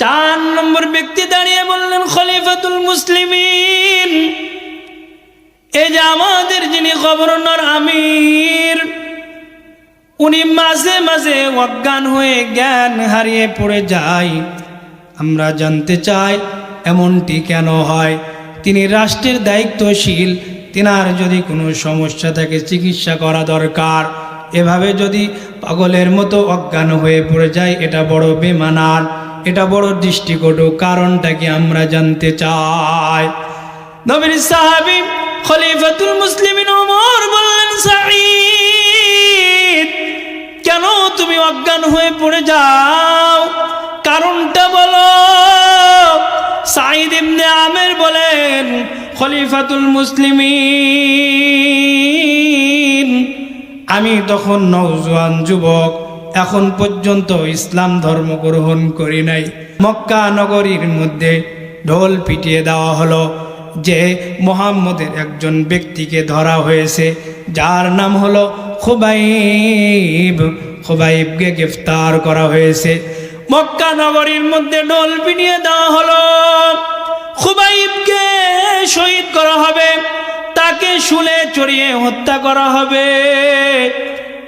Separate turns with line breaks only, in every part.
চার নম্বর ব্যক্তি দাঁড়িয়ে বললেন, খলিফাতুল মুসলিমিন। এই যে আমাদের যিনি গভর্নর আমির, উনি মাঝে মাঝে অজ্ঞান হয়ে জ্ঞান হারিয়ে পড়ে যায়। আমরা জানতে চাই, এমনটি কেন হয়? তিনি রাষ্ট্রের দায়িত্বশীল, তিনার যদি কোনো সমস্যা থাকে, চিকিৎসা করা দরকার। এভাবে যদি পাগলের মতো অজ্ঞান হয়ে পড়ে যায়, এটা বড় বেমানার এটা বড় দৃষ্টিকটু কারণটা কি আমরা জানতে চাই? নবীর সাহাবি খলিফাতুল মুসলিমিন ওমর বললেন, সাঈদ, কেন তুমি অজ্ঞান হয়ে পড়ে যাও? কারণটা বলো। সাঈদ ইবনে আমের বলেন, খলিফাতুল মুসলিমিন, আমি তখন নওজোয়ান যুবক এখন পর্যন্ত ইসলাম ধর্ম গ্রহণ করি নাই। মক্কা নগরীর মধ্যে ঢোল পিটিয়ে দেওয়া হলো যে মোহাম্মদের একজন ব্যক্তিকে ধরা হয়েছে, যার নাম হলো খুবাইব। খুবাইবকে গ্রেফতার করা হয়েছে। মক্কা নগরীর মধ্যে ঢোল পিটিয়ে দেওয়া হলো। খুবাইবকে শহীদ করা হবে, তাকে শুলে চড়িয়ে হত্যা করা হবে।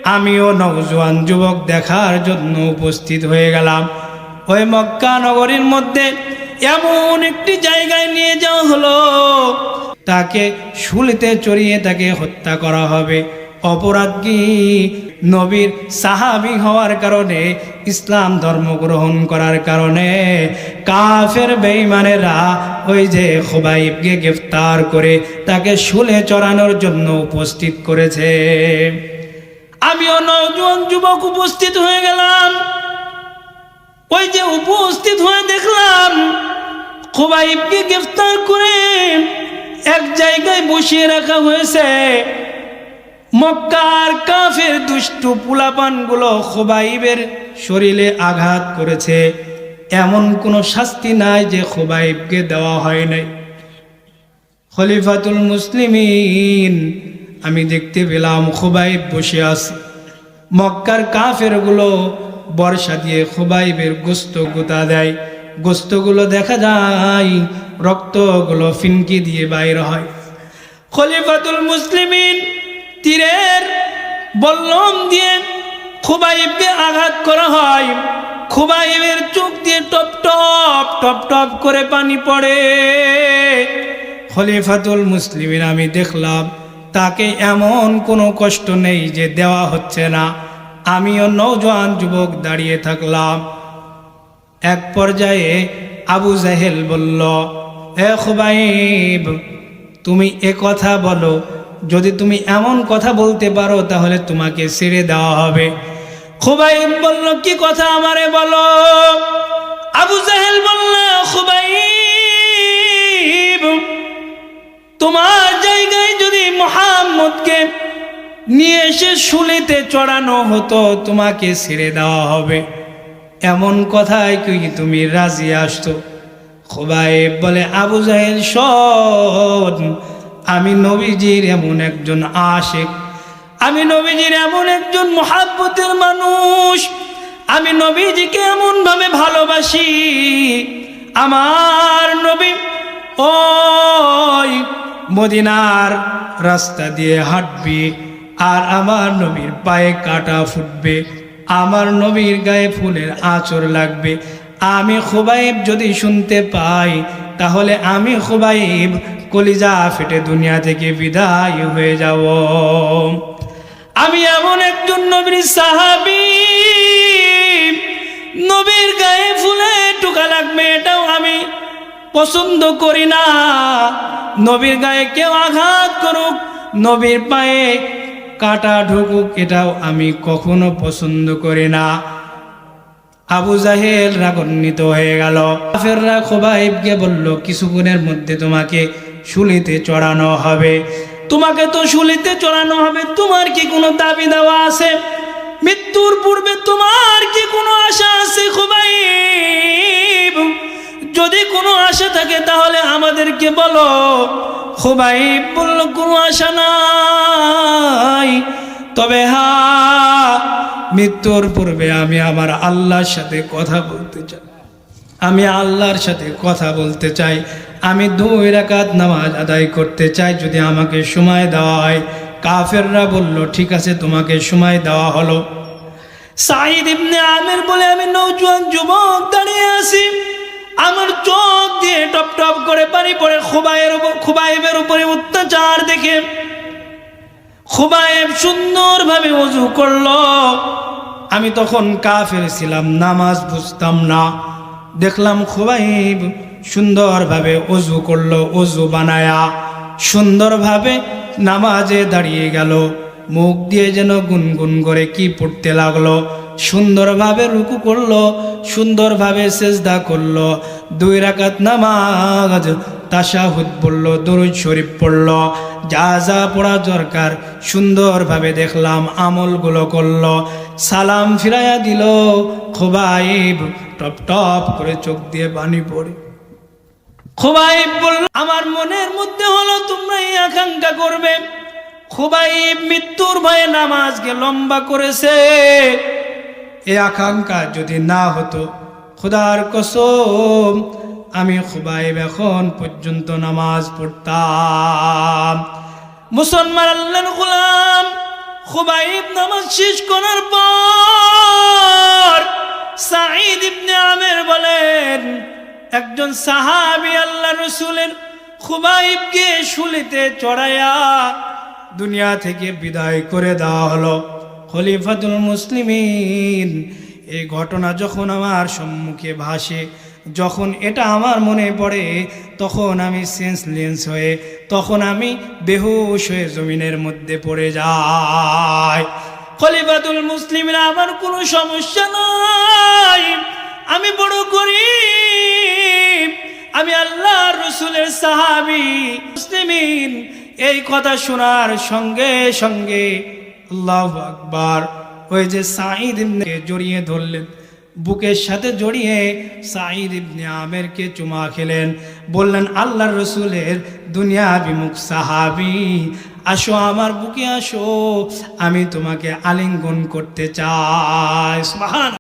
আমিও নওজোয়ান যুবক দেখার জন্য উপস্থিত হয়ে গেলাম। ওই মক্কা নগরীর মধ্যে এমন একটি জায়গায় নিয়ে যাওয়া হলো। তাকে শুলিতে চড়িয়ে তাকে হত্যা করা হবে। অপরাধ কি নবীর সাহাবি হওয়ার কারণে, ইসলাম ধর্ম গ্রহণ করার কারণে কাফের বেঈমানেরা ওই যে খোবাইবকে গ্রেফতার করে তাকে শুলে চড়ানোর জন্য উপস্থিত করেছে। আমিও যুবক উপস্থিত হয়ে গেলাম। ওই যে উপস্থিত হয়ে দেখলাম গ্রেফতার করে এক জায়গায় বসিয়ে রাখা হয়েছে। মক্কার কাফের খোবাইবের শরীরে আঘাত করেছে। এমন কোনো শাস্তি নাই যে খোবাইবকে দেওয়া হয় নাই। খলিফাতুল মুসলিমিন, আমি দেখতে পেলাম খোবাইব বসে আছে। মক্কার কাফেরগুলো বর্ষা দিয়ে খোবাইবের গোস্ত গোতা দেয়। গোস্তগুলো দেখা যায়, রক্তগুলো ফিনকি দিয়ে বাইর হয়। খলিফাতুল মুসলিমিন তীরের বল্লম দিয়ে খুবাইবকে আঘাত করা হয়। খুবাইবের চোখ দিয়ে টপ টপ টপ টপ করে পানি পড়ে। খলিফাতুল মুসলিমিন, আমি দেখলাম তাকে এমন কোনো কষ্ট নেই যে দেওয়া হচ্ছে না। আমিও নৌজওয়ান যুবক দাঁড়িয়ে থাকলাম। এক পর্যায়ে আবু জাহেল বলল, এ খুবাইব, তুমি এ কথা বলো। যদি তুমি এমন কথা বলতে পারো, তাহলে তোমাকে ছেড়ে দেওয়া হবে। খুবাইব বলল, কি কথা আমারে বলো? আবু জাহেল বলল নিয়ে এসে শুলিতে চড়ানো হতো, তোমাকে ছেড়ে দেওয়া হবে। এমন কথায় কি তুমি রাজি আসতো খোবাইব বলে, আবু জাহেল, শোন, আমি নবীজির এমন একজন আশেক। আমি নবীজির এমন একজন মহাব্বতের মানুষ। আমি নবীজিকে এমন ভাবে ভালোবাসি। আমার নবী ওই মদিনার রাস্তা দিয়ে হাঁটবি। আর আমার নবীর পায়ে কাটা ফুটবে, আমার নবীর গায়ে ফুলের আঁচড় লাগবে। আমি খুবাইব যদি শুনতে পাই, তাহলে আমি খুবাইব কলিজা ফেটে দুনিয়া থেকে বিদায় হয়ে যাব। আমি এমন একজন নবীর সাহাবি, নবীর গায়ে ফুলে টুকা লাগবে এটাও আমি পছন্দ করি না। নবীর গায়ে কেউ আঘাত করুক, নবীর পায়ে কাটা ঢুকুক এটাও আমি কখনো পছন্দ করি না। আবু জাহেল রাগান্বিত হয়ে গেল। কাফেররা খোবাইবকে বলল, কিছুক্ষণের মধ্যে তোমাকে শুলিতে চড়ানো হবে। তোমাকে তো শুলিতে চড়ানো হবে, তোমার কি কোনো দাবি দেওয়া আছে? মৃত্যুর পূর্বে তোমার কি কোনো আশা আছে, খোবাইব? যদি কোনো আশা থাকে তাহলে আমাদেরকে বলো। খোবাইব বলল কোনো আশা নাই। তবে হা, মৃত্যুর পূর্বে আমি আমার আল্লাহর সাথে কথা বলতে চাই। আমি আল্লাহর সাথে কথা বলতে চাই। আমি দুই রাকাত নামাজ আদায় করতে চাই। যদি আমাকে সময় দেওয়া হয়, কাফেররা বলল, ঠিক আছে, তোমাকে সময় দেওয়া হলো। সাইদ ইবনে আমির বলে, আমি নৌজওয়ান যুবক দাঁড়িয়ে আছি। আমার চোখ দিয়ে টপ টপ করে পানি পড়ে খুবাইয়ের খুবাইবের উপরে অত্যাচার দেখে। খুবাইব সুন্দরভাবে অজু করল। আমি তখন কাফের ছিলাম, নামাজ বুঝতাম না। দেখলাম খুবাইব সুন্দরভাবে অজু করল অজু বানায়া সুন্দরভাবে নামাজে দাঁড়িয়ে গেল। মুখ দিয়ে যেন গুনগুন করে কি পড়তে লাগল। সুন্দরভাবে রুকু করল, সুন্দরভাবে সেজদা করল, দুই রাকাত নামাজ, তাশাহুদ পড়ল, দরুদ শরীফ পড়ল, যা যা পড়া দরকার সুন্দরভাবে দেখলাম, আমলগুলো করল, সালাম ফিরাইয়া দিল, খোবাইব, টপ টপ করে চোখ দিয়ে পানি পড়ে। খোবাইব বলল, আমার মনের মধ্যে হলো তোমরা এই আকাঙ্ক্ষা করবে। খোবাইব মৃত্যুর ভয়ে নামাজকে লম্বা করেছে। এই আকাঙ্ক্ষা যদি না হতো, খোদার কসম, আমি খুবাইব এখন পর্যন্ত নামাজ পড়তাম। মুসলমান আল্লাহর গোলাম, খুবাইব নামাজ শেষ করার পর সাঈদ ইবনে আমের বলেন, একজন সাহাবী আল্লাহ রসুলের খুবাইবকে শুলিতে চড়াইয়া দুনিয়া থেকে বিদায় করে দেওয়া হলো। খলিফাতুল মুসলিমিন। এই ঘটনা যখন আমার সম্মুখে ভাসে, যখন এটা আমার মনে পড়ে, তখন আমি সেন্সলেন্স হয়ে, তখন আমি বেহুশ হয়ে জমিনের মধ্যে পড়ে যাই। খলিফাতুল মুসলিমরা আমার কোনো সমস্যা নাই। আমি বড় করি আমি আল্লাহ রসুলের সাহাবি, মুসলিমিন। এই কথা শোনার সঙ্গে সঙ্গে আল্লাহ আকবার। ওই যে সাঈদ ইবনে জড়িয়ে ধরলেন। বুকের সাথে জড়িয়ে সাঈদ ইবনে আমেরকে চুমা খেলেন। বললেন, আল্লাহর রসুলের দুনিয়া বিমুখ সাহাবি। আসো আমার বুকে আসো। আমি তোমাকে আলিঙ্গন করতে চাই।